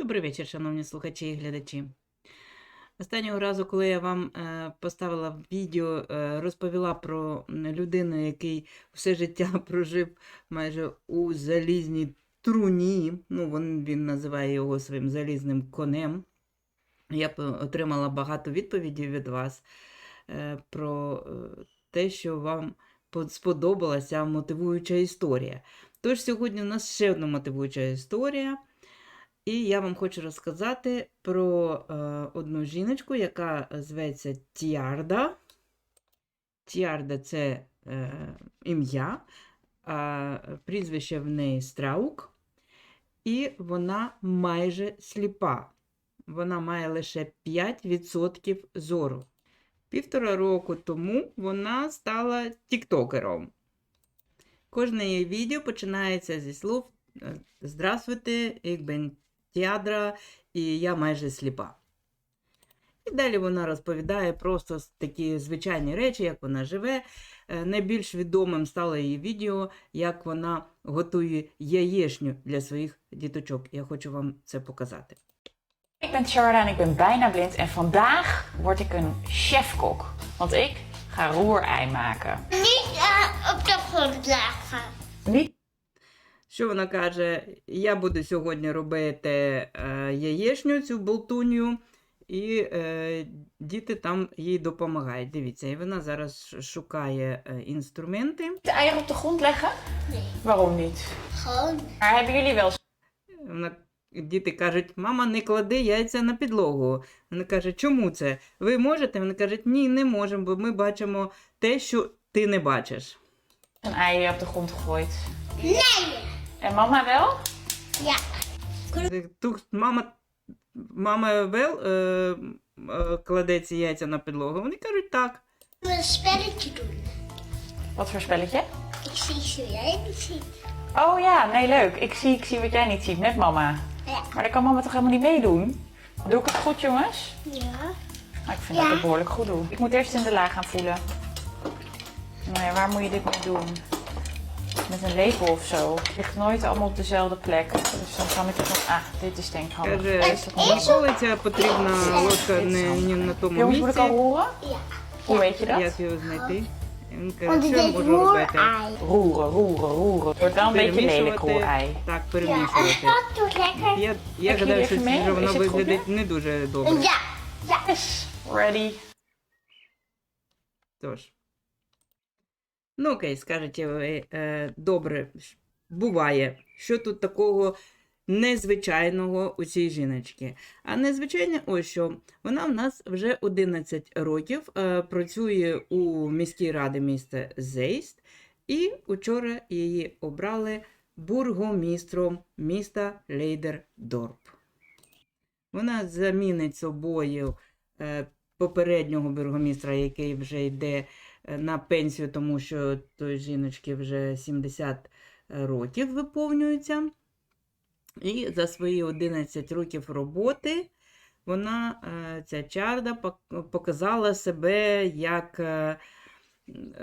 Добрий вечір, шановні слухачі і глядачі. Останнього разу, коли я вам е, поставила відео, е, розповіла про людину, який все життя прожив майже у залізній труні. Ну, він, він називає його своїм залізним конем. Я отримала багато відповідей від вас е, про те, що вам сподобалася мотивуюча історія. Тож сьогодні у нас ще одна мотивуюча історія. І я вам хочу розказати про е, одну жіночку, яка зветься Тіарда. Тіарда це е, ім'я, а прізвище в неї Страук. І вона майже сліпа. Вона має лише 5% зору. Півтора року тому вона стала тіктокером. Кожне її відео починається зі слов е, Здравствуйте, ik ben Тіадра, і я майже сліпа. І далі вона розповідає просто такі звичайні речі, як вона живе. Е, Найбільш відомим стало її відео, як вона готує яєшню для своїх діточок. Я хочу вам це показати. Ik ben Sharda en ik ben bijna blind en vandaag word ik een chefkok. Want ik ga roerei maken. Niet eh, op de grond leggen. Niet Що вона каже? Я буду сьогодні робити е, яєшню, цю болтуню, і е, діти там їй допомагають. Дивіться, і вона зараз шукає е, інструменти. de op de grond leggen? Nee. Waarom niet? Gewoon. Maar hebben jullie wel Вона, діти кажуть, мама, не клади яйця на підлогу. Вона каже, чому це? Ви можете? Вони кажуть, ні, не можемо, бо ми бачимо те, що ти не бачиш. een ei op de grond gegooid? Nee. En mama wel? Ja. Тут мама, мама Вел е, е, кладе ці яйця на підлогу. Вони кажуть, так. Een spelletje doen. Wat voor spelletje? Ik zie ze jij niet zien. Oh ja, nee leuk. Ik zie, ik zie wat jij niet ziet, net mama. Ja. Maar dan kan mama toch helemaal niet meedoen? Doe ik het goed jongens? Ja. Nou, ik vind Ja. dat ik het behoorlijk goed doe. Ik moet eerst in de laag gaan voelen. Nou ja, waar moet je dit mee doen? Met een lepel of zo. Het ligt nooit allemaal op dezelfde plek. Dus dan kan ik het nog... Ah, dit is denk ik handig. Каже, Is dat niet? ніколи ця потрібна ложка не, не на тому Jongens, moet ik al місці. roeren? Ja. Hoe weet je dat? Як його знайти? І Він каже, Want що het я is можу робити? roerei. Roeren, roeren, roeren. Het wordt wel een beetje lelijk roerei. Так, Ja, het перемішувати. gaat toch lekker? Я, я Heb je гадаю, hier що, even mee? що воно Is het goed виглядить не дуже добре. Ja. Ja. Yes, ready. Тож. Ну, окей, скажете ви, е, добре, буває. Що тут такого незвичайного у цій жіночці? А незвичайне ось що. Вона в нас вже 11 років е, працює у міській раді міста Зейст, і учора її обрали бургомістром міста Лейдердорп. Вона замінить собою е, попереднього бургомістра, який вже йде на пенсію, тому що той жіночки вже 70 років виповнюється. І за свої 11 років роботи вона, е, ця чарда, показала себе як е,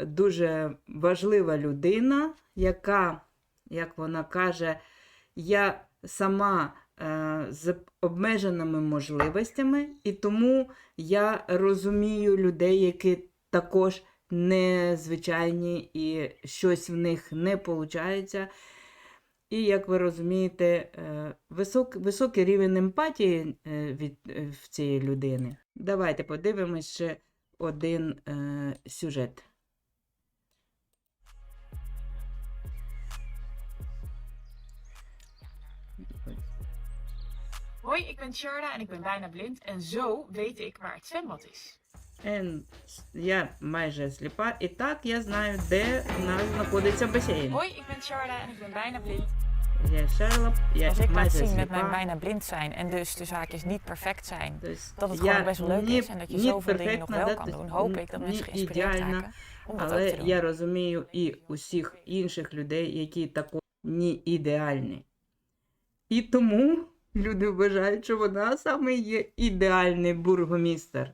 дуже важлива людина, яка, як вона каже, я сама е, з обмеженими можливостями, і тому я розумію людей, які також незвичайні і щось в них не виходить. І, як ви розумієте, е, висок, високий рівень емпатії е, від, е, в цієї людини. Давайте подивимось ще один е, сюжет. Hoi, ik ben Sharda en ik ben bijna blind. En zo weet ik waar het zwembad is. Я майже сліпа, і так я знаю, де в нас знаходиться басейн. Hoi, ik ben Sharda en ik ben bijna blind. Я Шарлоп, я Als ik laat zien met mijn bijna blind zijn en dus de zaakjes niet perfect zijn, Dus dat het я gewoon best wel leuk is en dat je zoveel dingen nog wel kan doen, hoop ik dat mensen geïnspireerd raken om dat ook te doen. я розумію і усіх інших людей, які також не ідеальні. І тому люди вважають, що вона саме є ідеальний бургомістер.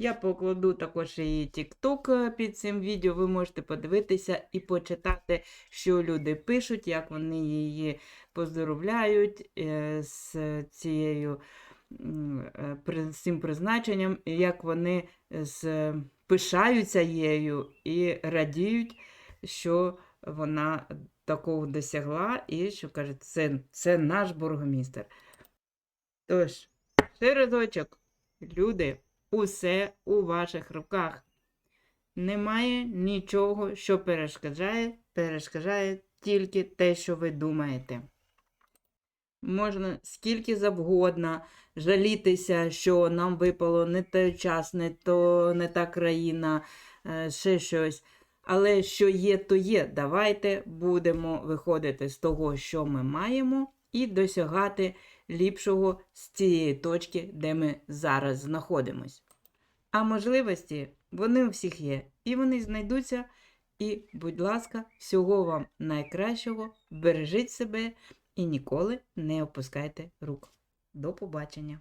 Я покладу також її TikTok під цим відео. Ви можете подивитися і почитати, що люди пишуть, як вони її поздоровляють е, з цією е, з цим призначенням, як вони з, пишаються її і радіють, що вона такого досягла, і що кажуть, це, це наш бургомістр. Тож, ще разочок, люди, усе у ваших руках. Немає нічого, що перешкоджає, перешкоджає тільки те, що ви думаєте. Можна скільки завгодно жалітися, що нам випало не той час, не, то, не та країна, е, ще щось. Але що є, то є. Давайте будемо виходити з того, що ми маємо, і досягати ліпшого з цієї точки, де ми зараз знаходимось. А можливості вони у всіх є, і вони знайдуться. І, будь ласка, всього вам найкращого, бережіть себе і ніколи не опускайте рук. До побачення!